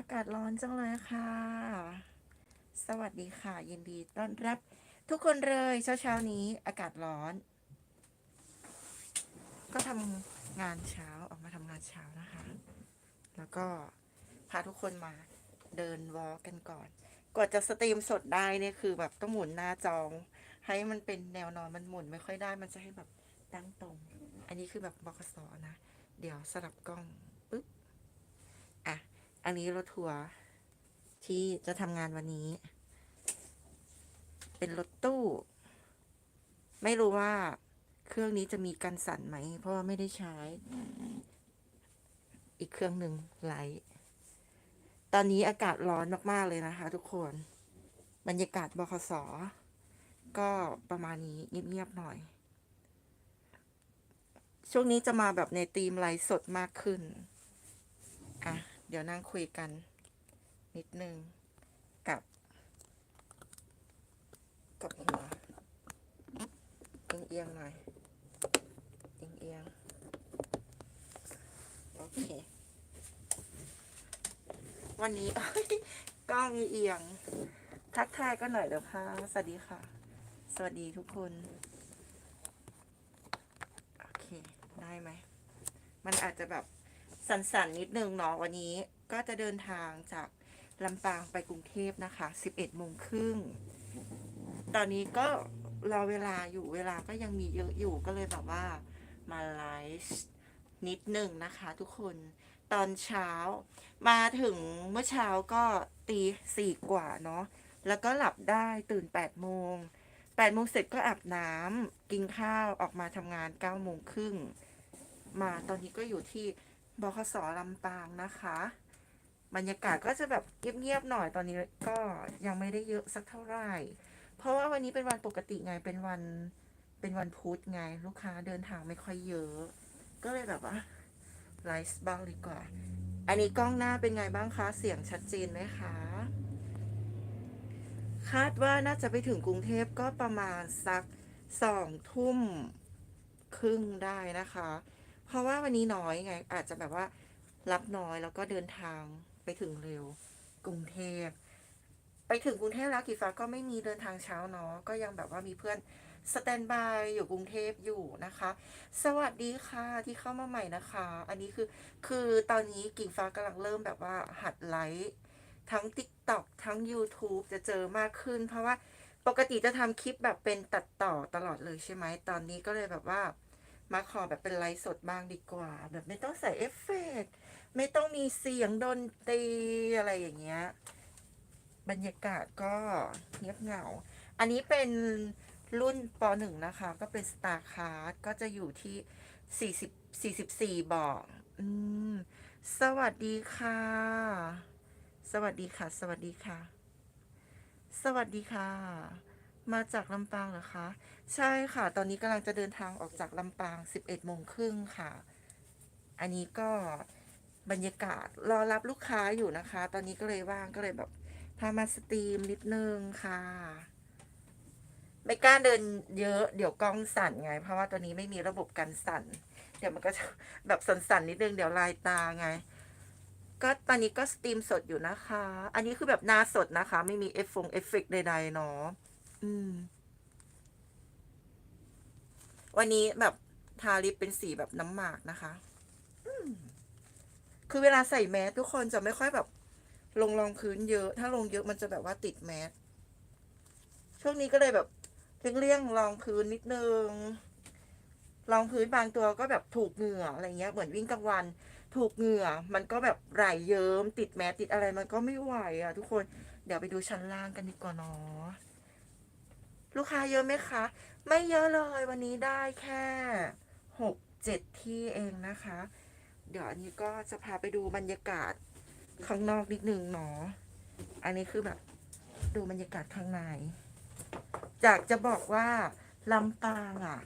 อากาศร้อนจังเลยค่ะ สวัสดีค่ะ ยินดีต้อนรับ ทุกคนเลยเช้าเช้านี้อากาศร้อน ก็ทำงานเช้าออกมาทำงานเช้านะคะ แล้วก็พาทุกคนมาเดินวอล์กกันก่อน กว่าจะสตรีมสดได้เนี่ยคือแบบต้องหมุนหน้าจอง ให้มันเป็นแนวนอนมันหมุนไม่ค่อยได้ มันจะให้แบบตั้งตรง อันนี้คือแบบบกสนะ เดี๋ยวสลับกล้อง อันนี้รถทัวร์ที่จะทำงานวันนี้ เป็นรถตู้ ไม่รู้ว่าเครื่องนี้จะมีกันสั่นไหม เพราะว่าไม่ได้ใช้ อีกเครื่องหนึ่งไลท์ตอนนี้อากาศร้อนมาก ๆ เลยนะคะ ทุกคน บรรยากาศบคสก็ประมาณนี้เงียบ ๆ หน่อย ช่วงนี้จะมาแบบในธีมไลฟ์สดมากขึ้น อะ เดี๋ยวนั่งคุยกัน นิดนึง กับ กับหัวเอียงๆหน่อยเอียงๆโอเค วันนี้กล้องเอียง ทักทายก็หน่อยเดี๋ยวค่ะ สวัสดีค่ะ สวัสดีทุกคน โอเค ได้ไหม มันอาจจะแบบ สั่นๆนิดนึงเนาะวันนี้ก็จะเดินทางจากลำปางไปกรุงเทพนะคะ 11โมงครึ่ง ตอนนี้ก็รอเวลาอยู่เวลาก็ยังมีเยอะอยู่ก็เลยแบบว่ามาไลฟ์นิดนึงนะคะทุกคนตอนเช้า มาถึงเมื่อเช้าก็ตีสี่กว่าเนาะแล้วก็หลับได้ตื่น8ปดโมงแปดโมงเสร็จก็อาบน้ำกินข้าวออกมาทำงาน9ก้าโมงครึ่งมาตอนนี้ก็อยู่ที่ บคสลำปางนะคะ บรรยากาศก็จะแบบเงียบๆหน่อยตอนนี้ก็ยังไม่ได้เยอะสักเท่าไหร่ เพราะว่าวันนี้เป็นวันปกติไงเป็นวันเป็นวันพุธไง ลูกค้าเดินทางไม่ค่อยเยอะ ก็เลยแบบว่าไลฟ์บ้างดีกว่า อันนี้กล้องหน้าเป็นไงบ้างคะ เสียงชัดเจนไหมคะ คาดว่าน่าจะไปถึงกรุงเทพก็ประมาณสักสองทุ่มครึ่งได้นะคะ เพราะว่าวันนี้น้อยไง อาจจะแบบว่ารับน้อยแล้วก็เดินทางไปถึงเร็ว กรุงเทพ ไปถึงกรุงเทพแล้วกีฟ้าก็ไม่มีเดินทางเช้าเนาะก็ยังแบบว่ามีเพื่อนสแตนบายอยู่กรุงเทพอยู่นะคะ สวัสดีค่ะที่เข้ามาใหม่นะคะ อันนี้คือคือตอนนี้กิ่งฟ้ากำลังเริ่มแบบว่าหัดไลฟ์ทั้ง TikTok ทั้ง YouTube จะเจอมากขึ้น เพราะว่าปกติจะทำคลิปแบบเป็นตัดต่อตลอดเลยใช่ไหม ตอนนี้ก็เลยแบบว่า มาขอแบบเป็นไลฟ์สดบ้างดีกว่า แบบไม่ต้องใส่เอฟเฟกต์ไม่ต้องมีเสียงดนตรีอะไรอย่างเงี้ย บรรยากาศก็เงียบเหงา อันนี้เป็นรุ่นป .1 นะคะ ก็เป็น Star Card ก็จะอยู่ที่ 40 44เบอกอืมสวัสดีค่ะ สวัสดีค่ะ สวัสดีค่ะ สวัสดีค่ะ มาจากลำปางเหรอคะ ใช่ค่ะ ตอนนี้กำลังจะเดินทางออกจากลำปาง 11โมงครึ่งค่ะ อันนี้ก็บรรยากาศรอรับลูกค้าอยู่นะคะ ตอนนี้ก็เลยว่างก็เลยแบบพามาสตรีมนิดนึงค่ะ ไม่กล้าเดินเยอะ เดี๋ยวกล้องสั่นไง เพราะว่าตัวนี้ไม่มีระบบกันสั่น เดี๋ยวมันก็จะแบบสั่นๆนิดนึง เดี๋ยวลายตาไง ก็ตอนนี้ก็สตรีมสดอยู่นะคะ อันนี้คือแบบหน้าสดนะคะ ไม่มีเอฟฟงเอฟเฟกใดๆเนาะ อืม วันนี้แบบทาลิปเป็นสีแบบน้ำหมากนะคะคือเวลาใส่แมสทุกคนจะไม่ค่อยแบบ ลงรองพื้นเยอะ ถ้าลงเยอะมันจะแบบว่าติดแมส ช่วงนี้ก็เลยแบบเลี่ยงๆรองพื้นนิดนึง รองพื้นบางตัวก็แบบถูกเหงื่ออะไรเงี้ย เหมือนวิ่งกลางวัน ถูกเหงื่อ มันก็แบบไหลเยิ้มติดแมสติดอะไรมันก็ไม่ไหวอะ ทุกคน เดี๋ยวไปดูชั้นล่างกันดีกว่าเนาะ ลูกค้าเยอะไหมคะ ไม่เยอะเลยวันนี้ได้แค่หกเจ็ดที่เองนะคะ เดี๋ยวอันนี้ก็จะพาไปดูบรรยากาศข้างนอกนิดนึงเนาะอันนี้คือแบบดูบรรยากาศข้างในจากจะบอกว่าลำปางอะ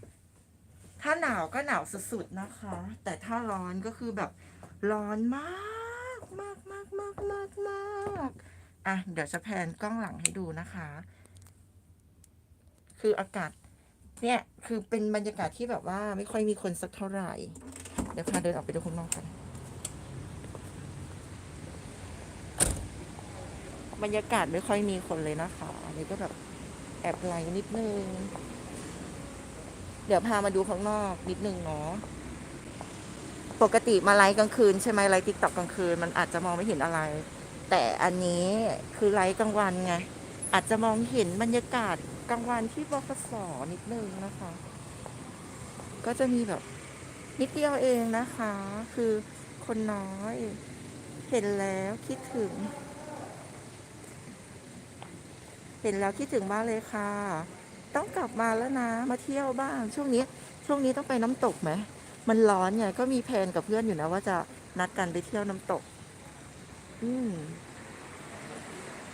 ถ้าหนาวก็หนาวสุดๆนะคะ แต่ถ้าร้อนก็คือแบบร้อนมากมากมากมากมากมากอะ เดี๋ยวจะแพนกล้องหลังให้ดูนะคะ คืออากาศ เนี่ย คือเป็นบรรยากาศที่แบบว่า ไม่ค่อยมีคนสักเท่าไหร่ เดี๋ยวพาเดินออกไปดูข้างนอกกัน บรรยากาศไม่ค่อยมีคนเลยนะคะ อันนี้ก็แบบแอบไลนิดนึง เดี๋ยวพามาดูข้างนอกนิดนึงเนาะ ปกติมาไลฟ์กลางคืนใช่ไหมไลฟ์ติ๊กต็อกกลางคืนมันอาจจะมองไม่เห็นอะไร แต่อันนี้คือไลฟ์กลางวันไงอาจจะมองเห็นบรรยากาศ กลางวันที่บคสนิดนึงนะคะ ก็จะมีแบบนิดเดียวเองนะคะ คือคนน้อย เห็นแล้วคิดถึง เห็นแล้วคิดถึงมากเลยค่ะ ต้องกลับมาแล้วนะ มาเที่ยวบ้าง ช่วงนี้ ช่วงนี้ต้องไปน้ำตกไหมมันร้อนไงก็มีแพนกับเพื่อนอยู่นะว่าจะนัดกันไปเที่ยวน้ำตก อืม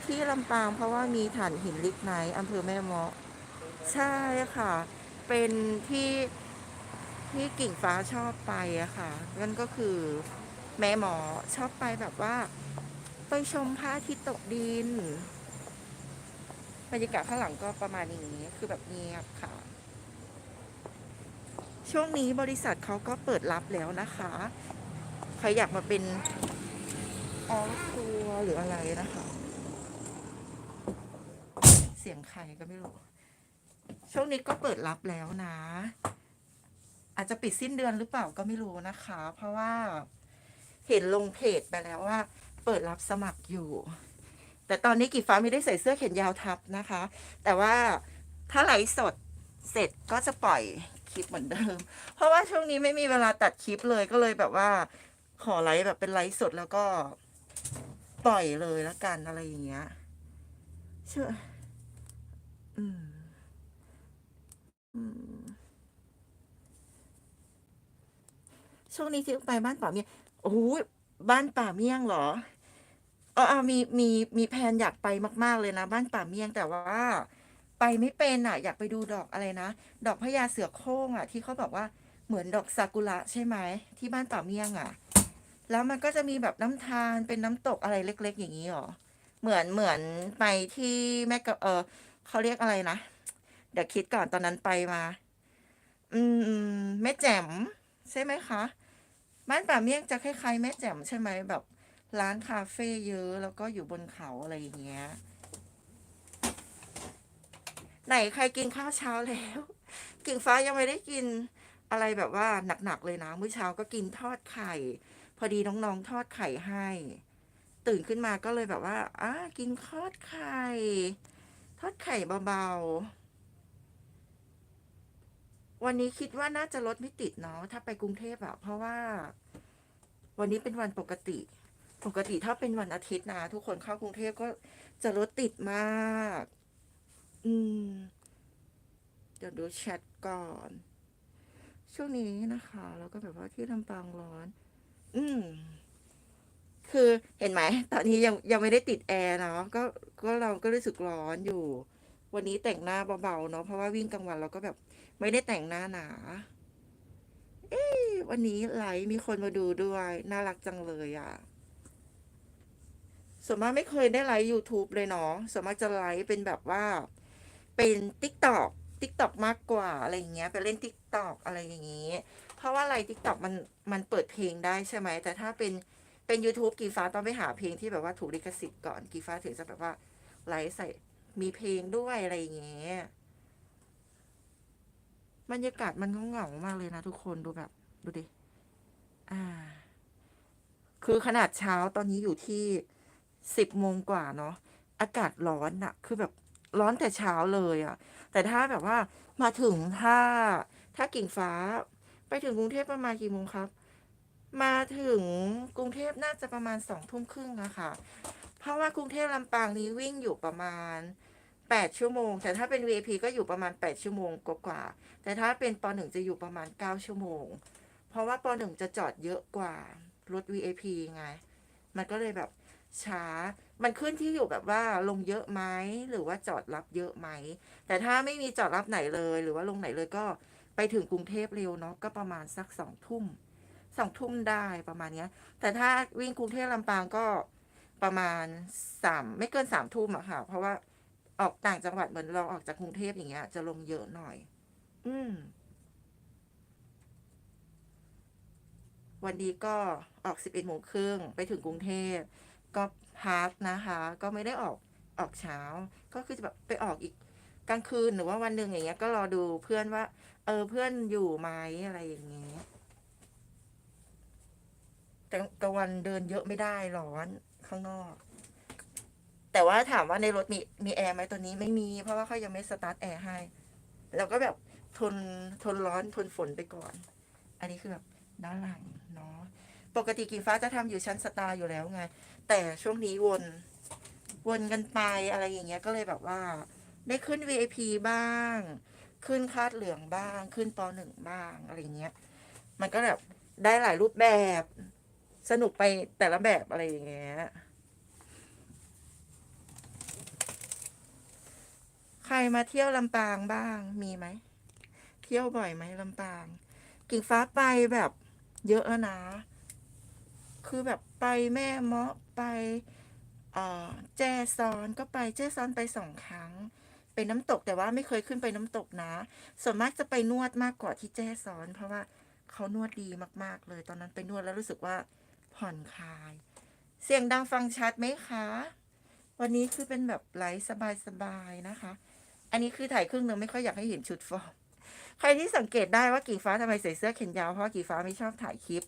ที่ลำปางเพราะว่ามีฐานหินลิกไนท์อำเภอแม่เมาะใช่ค่ะ เป็นที่ที่กิ่งฟ้าชอบไปอะค่ะ นั่นก็คือแม่หมอชอบไปแบบว่า ไปชมพระอาทิตย์ตกดินบรรยากาศข้างหลังก็ประมาณอย่างนี้ คือแบบเงียบค่ะ ช่วงนี้บริษัทเขาก็เปิดรับแล้วนะคะ ใครอยากมาเป็นออทัวหรืออะไรนะคะ สียงใครก็ไม่รู้ ช่วงนี้ก็เปิดรับแล้วนะ อาจจะปิดสิ้นเดือนหรือเปล่าก็ไม่รู้นะคะ เพราะว่าเห็นลงเพจไปแล้วว่า เปิดรับสมัครอยู่ แต่ตอนนี้กีฟ้าไม่ได้ใส่เสื้อแขนยาวทับนะคะ แต่ว่าถ้าไลฟ์สดเสร็จก็จะปล่อยคลิปเหมือนเดิม เพราะว่าช่วงนี้ไม่มีเวลาตัดคลิปเลยก็เลยแบบว่า ขอไลฟ์แบบเป็นไลฟ์สดแล้วก็ปล่อยเลยแล้วกันอะไรอย่างเงี้ย เชื่อ อืม อืม ช่วงนี้ที่ไปบ้านป่าเมี่ยงโอ้ยบ้านป่าเมี่ยงเหรอเออเอมีมีมีแผนอยากไปมาก ๆ เลยนะ บ้านป่าเมี่ยงแต่ว่า ไปไม่เป็นอะ อยากไปดูดอกอะไรนะ ดอกพญาเสือโคร่งอะ ที่เขาบอกว่าเหมือนดอกซากุระใช่ไหมที่บ้านป่าเมี่ยงอะ แล้วมันก็จะมีแบบน้ำทานเป็นน้ำตกอะไรเล็ก ๆ อย่างนี้หรอเหมือนเหมือนไปที่แม่กะเออ เขาเรียกอะไรนะ เดี๋ยวคิดก่อนตอนนั้นไปมา อืมแม่แจ่มใช่ไหมคะบ้านป่าเมี่ยงจะคล้ายๆแม่แจ่มใช่ไหมแบบ ร้านคาเฟ่เยอะ แล้วก็อยู่บนเขาอะไรอย่างเงี้ย ไหนใครกินข้าวเช้าแล้ว กิ่งฟ้ายังไม่ได้กินอะไรแบบว่าหนักๆเลยนะมื้อเช้าก็กินทอดไข่ พอดีน้องๆทอดไข่ให้ ตื่นขึ้นมาก็เลยแบบว่าอ่ากินทอดไข่ ทอดไข่เบาๆ วันนี้คิดว่าน่าจะรถไม่ติดเนาะถ้าไปกรุงเทพอะเพราะว่า วันนี้เป็นวันปกติ ปกติถ้าเป็นวันอาทิตย์นะทุกคนเข้ากรุงเทพก็จะรถติดมาก อืม เดี๋ยวดูแชทก่อน ช่วงนี้นะคะ แล้วก็แบบว่าที่ลำปางร้อน อืม คือเห็นไหม ตอนนี้ยังยังไม่ได้ติดแอร์เนาะก็ก็เราก็รู้สึกร้อนอยู่ วันนี้แต่งหน้าเบาๆเนาะเพราะว่าวิ่งกลางวันเราก็แบบ ไม่ได้แต่งหน้าหนา เอ๊วันนี้ไลฟ์มีคนมาดูด้วย น่ารักจังเลยอะ่ะส่วนมากไม่เคยได้ไลฟ์ YouTube เลยเนาะส่วนมากจะไลฟ์เป็นแบบว่า เป็น TikTok TikTok มากกว่าอะไรอย่างเงี้ย ไปเล่น TikTok อะไรอย่างงี้ เพราะว่าไลฟ์ TikTok มันมันเปิดเพลงได้ใช่ไหม แต่ถ้าเป็น เป็น YouTube กีฟ้าต้องไปหาเพลงที่แบบว่าถูกลิขสิทธิ์ก่อนกีฟ้าถึงจะแบบว่าไลฟ์ใส่มีเพลงด้วยอะไรอย่างเงี้ยบรรยากาศมันก็เหงามากเลยนะทุกคนดูแบบ ดูดิ อ่า คือขนาดเช้าตอนนี้อยู่ที่สิบโมงกว่าเนาะอากาศร้อนอะคือแบบร้อนแต่เช้าเลยอะแต่ถ้าแบบว่ามาถึงถ้าถ้ากิ่งฟ้า ไปถึงกรุงเทพประมาณกี่โมงครับ มาถึงกรุงเทพน่าจะประมาณสองทุ่มครึ่งอะค่ะเพราะว่ากรุงเทพลำปางนี้วิ่งอยู่ประมาณแปดชั่วโมง แต่ถ้าเป็น VIP ก็อยู่ประมาณแปดชั่วโมงกว่าๆแต่ถ้าเป็นปหนึ่งจะอยู่ประมาณเก้าชั่วโมง เพราะว่าปหนึ่งจะจอดเยอะกว่ารถ VIP ไง มันก็เลยแบบช้า มันขึ้นที่อยู่แบบว่าลงเยอะไหมหรือว่าจอดรับเยอะไหม แต่ถ้าไม่มีจอดรับไหนเลย หรือว่าลงไหนเลยก็ไปถึงกรุงเทพเร็วเนาะก็ประมาณสักสองทุ่ม สองทุ่มได้ประมาณเนี้ย แต่ถ้าวิ่งกรุงเทพลำปางก็ประมาณสามไม่เกินสามทุ่มอะค่ะ เพราะว่าออกต่างจังหวัดเหมือนเราออกจากกรุงเทพอย่างเงี้ย จะลงเยอะหน่อย อืม วันนี้ก็ออกสิบเอ็ดโมงครึ่งไปถึงกรุงเทพก็พักนะคะ ก็ไม่ได้ออกออกเช้า ก็คือจะแบบไปออกอีกกลางคืนหรือว่าวันหนึ่งอย่างเงี้ยก็รอดูเพื่อนว่า เออเพื่อนอยู่ไหมอะไรอย่างเงี้ย แต่กลางวันเดินเยอะไม่ได้ร้อนข้างนอก แต่ว่าถามว่าในรถมีมีแอร์ไหมตัวนี้ไม่มี เพราะว่าเขายังไม่สตาร์ทแอร์ให้เราก็แบบทนทนร้อนทนฝนไปก่อน อันนี้คือแบบด้านหลังเนาะปกติกีฟ้าจะทำอยู่ชั้นสตาร์อยู่แล้วไง แต่ช่วงนี้วน วนกันไปอะไรอย่างเงี้ยก็เลยแบบว่า ได้ขึ้น VIP บ้าง ขึ้นคาดเหลืองบ้าง ขึ้นปหนึ่งบ้างอะไรเงี้ย มันก็แบบได้หลายรูปแบบ สนุกไปแต่ละแบบอะไรอย่างเงี้ย ใครมาเที่ยวลำปางบ้างมีไหม เที่ยวบ่อยไหมลำปาง กิ่งฟ้าไปแบบเยอะแล้วนะ คือแบบไปแม่เมาะไปเออแจซอนก็ไปแจซอนไปสองครั้งไปน้ำตกแต่ว่าไม่เคยขึ้นไปน้ำตกนะ ส่วนมากจะไปนวดมากกว่าที่แจซอน เพราะว่าเขานวดดีมาก ๆ เลย ตอนนั้นไปนวดแล้วรู้สึกว่า ผ่อนคลาย เสียงดังฟังชัดไหมคะ วันนี้คือเป็นแบบไลฟ์สบายๆนะคะ อันนี้คือถ่ายครึ่งหนึ่งไม่ค่อยอยากให้เห็นชุดฟอร์ม ใครที่สังเกตได้ว่ากี่ฟ้าทำไมใส่เสื้อแขนยาวเพราะกี่ฟ้าไม่ชอบถ่ายคลิป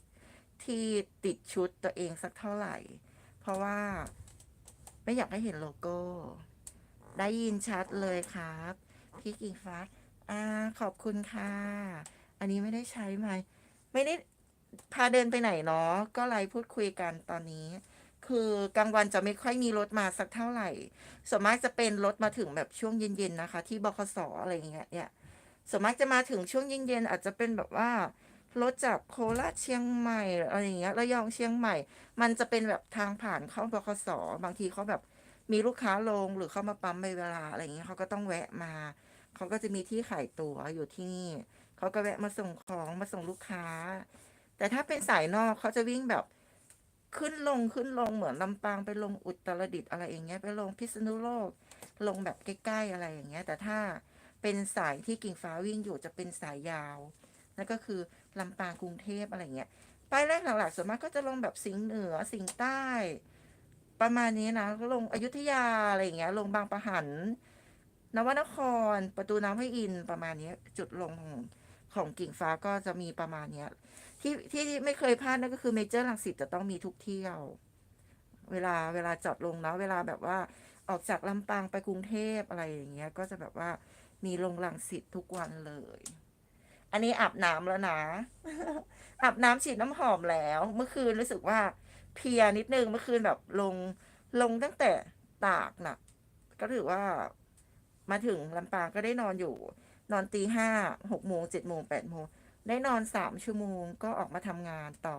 ที่ติดชุดตัวเองสักเท่าไหร่ เพราะว่าไม่อยากให้เห็นโลโก้ ได้ยินชัดเลยครับ พี่กิ่งฟ้าอ่าขอบคุณค่ะ อันนี้ไม่ได้ใช้ไหม ไม่ได้ พาเดินไปไหนเนาะก็ไลฟ์พูดคุยกันตอนนี้ คือกลางวันจะไม่ค่อยมีรถมาสักเท่าไหร่ส่วนมากจะเป็นรถมาถึงแบบช่วงเย็นๆนะคะ ที่บคสอะไรอย่างเงี้ยเนี่ยส่วนมากจะมาถึงช่วงเย็นๆอาจจะเป็นแบบว่ารถจากโคราชเชียงใหม่อะไรอย่างเงี้ยระยองเชียงใหม่ มันจะเป็นแบบทางผ่านเข้าบคสบางทีเขาแบบมีลูกค้าลงหรือเข้ามาปั๊มในเวลาอะไรอย่างเงี้ยเขาก็ต้องแวะมาเขาก็จะมีที่ขายตั๋วอยู่ที่นี่เขาก็แวะมาส่งของมาส่งลูกค้า แต่ถ้าเป็นสายนอกเขาจะวิ่งแบบขึ้นลงขึ้นลงเหมือนลำปางไปลงอุตรดิตถ์อะไรอย่างเงี้ยไปลงพิษณุโลก ลงแบบใกล้ๆอะไรอย่างเงี้ย แต่ถ้าเป็นสายที่กิ่งฟ้าวิ่งอยู่จะเป็นสายยาวนั่นก็คือลำปางกรุงเทพอะไรเงี้ยป้ายแรกหลักๆส่วนมากก็จะลงแบบสิงห์เหนือสิงห์ใต้ ประมาณนี้นะก็ลงอยุธยาอะไรอย่างเงี้ย ลงบางปะหันนวนครประตูน้ำห้วยอินประมาณนี้จุดลงของของกิ่งฟ้าก็จะมีประมาณเนี้ย ที่ที่ไม่เคยพลาดนั่นก็คือเมเจอร์ลังสิตจะต้องมีทุกเที่ยว เวลาเวลาจอดลงนะเวลาแบบว่าออกจากลำปางไปกรุงเทพอะไรอย่างเงี้ย ก็จะแบบว่ามีลงลังสิตทุกวันเลย อันนี้อาบน้ำแล้วนะ อาบน้ำฉีดน้ำหอมแล้ว เมื่อคืนรู้สึกว่าเพลียนิดนึงเมื่อคืนแบบลงลงตั้งแต่ตากน่ะ ก็ถือว่ามาถึงลำปางก็ได้นอนอยู่ นอนตีห้าหกโมงเจ็ดโมงแปดโมง ได้นอนสามชั่วโมงก็ออกมาทำงานต่อ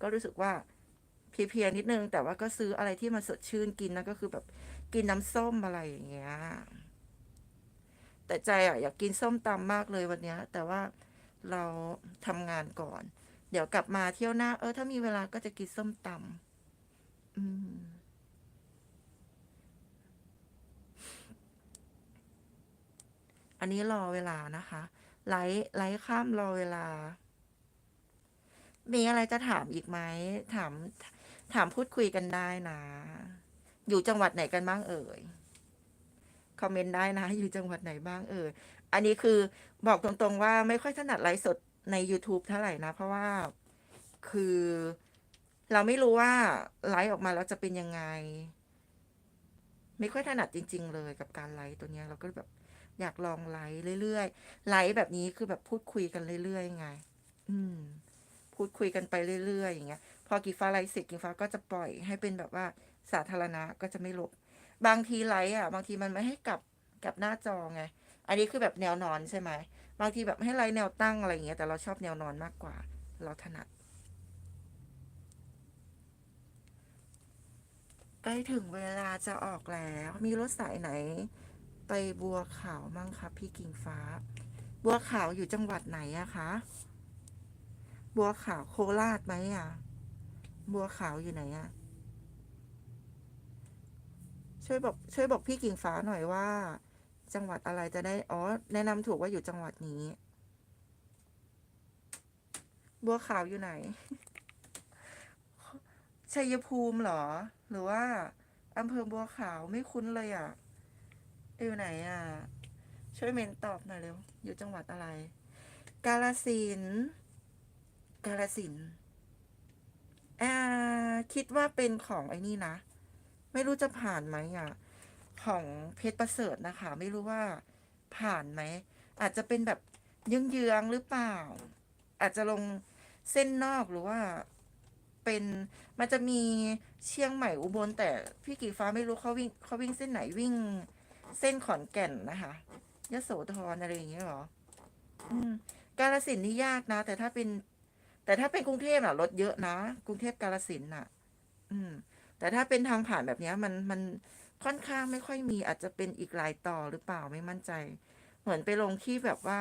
ก็รู้สึกว่าเพลียๆนิดนึง แต่ว่าก็ซื้ออะไรที่มันสดชื่นกินนะก็คือแบบกินน้ำส้มอะไรอย่างเงี้ย แต่ใจอะอยากกินส้มตำมากเลยวันเนี้ยแต่ว่าเราทำงานก่อน เดี๋ยวกลับมาเที่ยวหน้า เออ ถ้ามีเวลาก็จะกินส้มตำอืมอันนี้รอเวลานะคะ ไลฟ์ไลฟ์ข้ามรอเวลา มีอะไรจะถามอีกไหม ถาม ถามพูดคุยกันได้นะ อยู่จังหวัดไหนกันบ้างเอ่ย คอมเมนต์ได้นะ อยู่จังหวัดไหนบ้างเอ่ย อันนี้คือบอกตรงๆว่าไม่ค่อยถนัดไลฟ์สดใน YouTube เท่าไหร่นะ เพราะว่าคือเราไม่รู้ว่าไลฟ์ออกมาแล้วจะเป็นยังไง ไม่ค่อยถนัดจริง ๆ เลยกับการไลฟ์ตัวนี้เราก็แบบ อยากลองไลฟ์เรื่อยๆไลฟ์แบบนี้คือแบบพูดคุยกันเรื่อยๆไง อืม พูดคุยกันไปเรื่อยๆอย่างเงี้ย พอกีฟ้าไลฟ์เสร็จกีฟ้าก็จะปล่อยให้เป็นแบบว่าสาธารณะก็จะไม่ลบบางทีไลฟ์อะ บางทีมันไม่ให้กลับกลับหน้าจอไง อันนี้คือแบบแนวนอนใช่ไหมบางทีแบบให้ไลฟ์แนวตั้งอะไรอย่างเงี้ยแต่เราชอบแนวนอนมากกว่า เราถนัดใกล้ถึงเวลาจะออกแล้ว มีรถสายไหน ไปบัวขาวมั่งคะพี่กิ่งฟ้า บัวขาวอยู่จังหวัดไหนอะคะบัวขาวโคราชไหมอะบัวขาวอยู่ไหนอะช่วยบอกช่วยบอกพี่กิ่งฟ้าหน่อยว่า จังหวัดอะไรจะได้อ๋อแนะนำถูกว่าอยู่จังหวัดนี้ บัวขาวอยู่ไหนชัยภูมิเหรอ หรือว่าอำเภอบัวขาวไม่คุ้นเลยอะ อยู่ไหนอะ ช่วยเมนตอบหน่อยเร็ว อยู่จังหวัดอะไร กาลสิน กาลสินอ่าคิดว่าเป็นของไอ้นี่นะ ไม่รู้จะผ่านไหมอะ ของเพชรประเสริฐนะคะ ไม่รู้ว่าผ่านไหม อาจจะเป็นแบบเยื้องๆหรือเปล่า อาจจะลงเส้นนอกหรือว่าเป็นมันจะมีเชียงใหม่อุบลแต่พี่กีฟ้าไม่รู้เขาวิ่งเขาวิ่งเส้นไหนวิ่ง เส้นขอนแก่นนะคะยโสธรอะไรอย่างเงี้ยเหรอ อืม กาลสินธุ์นี่ยากนะ แต่ถ้าเป็น แต่ถ้าเป็นกรุงเทพอะรถเยอะนะ กรุงเทพกาลสินธุ์อะอืม แต่ถ้าเป็นทางผ่านแบบเนี้ย มันมันค่อนข้างไม่ค่อยมีอาจจะเป็นอีกหลายต่อหรือเปล่าไม่มั่นใจ เหมือนไปลงที่แบบว่า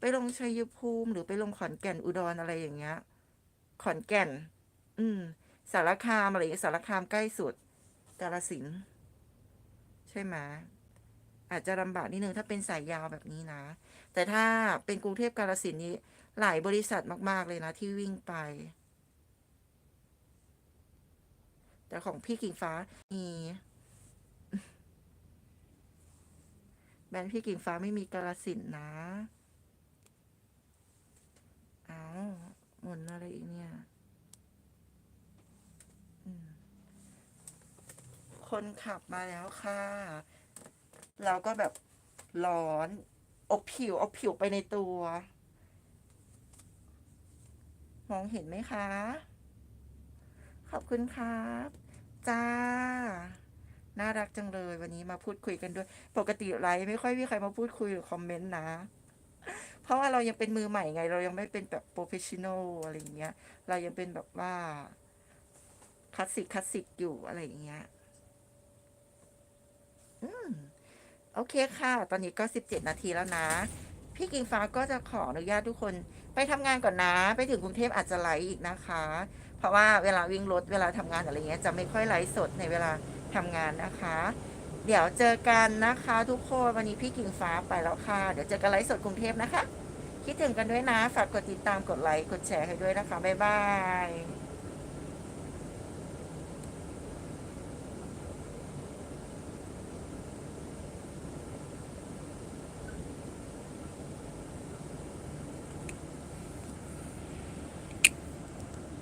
ไปลงชัยภูมิ หรือไปลงขอนแก่นอุดรอะไรอย่างเงี้ย ขอนแก่น อืม สารคามอะไรอย่างเงี้ยสารคามใกล้สุด กาลสินธุ์ใช่ไหม อาจจะลำบากนิดนึงถ้าเป็นสายยาวแบบนี้นะ แต่ถ้าเป็นกรุงเทพกาลสินนี้ หลายบริษัทมาก ๆ เลยนะ ที่วิ่งไป แต่ของพี่กิ่งฟ้ามีแบรนด์พี่กิ่งฟ้าไม่มีกาลสินนะ เอาหมุนอะไรอีกเนี่ยคนขับมาแล้วค่ะ เราก็แบบร้อน อบผิว อบผิวไปในตัว มองเห็นไหมคะ ขอบคุณครับ จ้า น่ารักจังเลยวันนี้มาพูดคุยกันด้วย ปกติไลฟ์ไม่ค่อยมีใครมาพูดคุยหรือคอมเมนต์นะ เพราะว่าเรายังเป็นมือใหม่ไง เรายังไม่เป็นแบบโปรเฟชชั่นอลอะไรอย่างเงี้ย เรายังเป็นแบบว่าคลาสสิกคลาสสิกอยู่อะไรอย่างเงี้ย อืม โอเคค่ะ ตอนนี้ก็สิบเจ็ดนาทีแล้วนะ พี่กิ่งฟ้าก็จะขออนุญาตทุกคนไปทำงานก่อนนะ ไปถึงกรุงเทพอาจจะไลฟ์อีกนะคะ เพราะว่าเวลาวิ่งรถเวลาทำงานอะไรเงี้ยจะไม่ค่อยไลฟ์สดในเวลาทำงานนะคะ เดี๋ยวเจอกันนะคะทุกคน วันนี้พี่กิ่งฟ้าไปแล้วค่ะ เดี๋ยวเจอกันไลฟ์สดกรุงเทพนะคะ คิดถึงกันด้วยนะ ฝากกดติดตามกดไลค์กดแชร์ให้ด้วยนะคะ บ๊ายบาย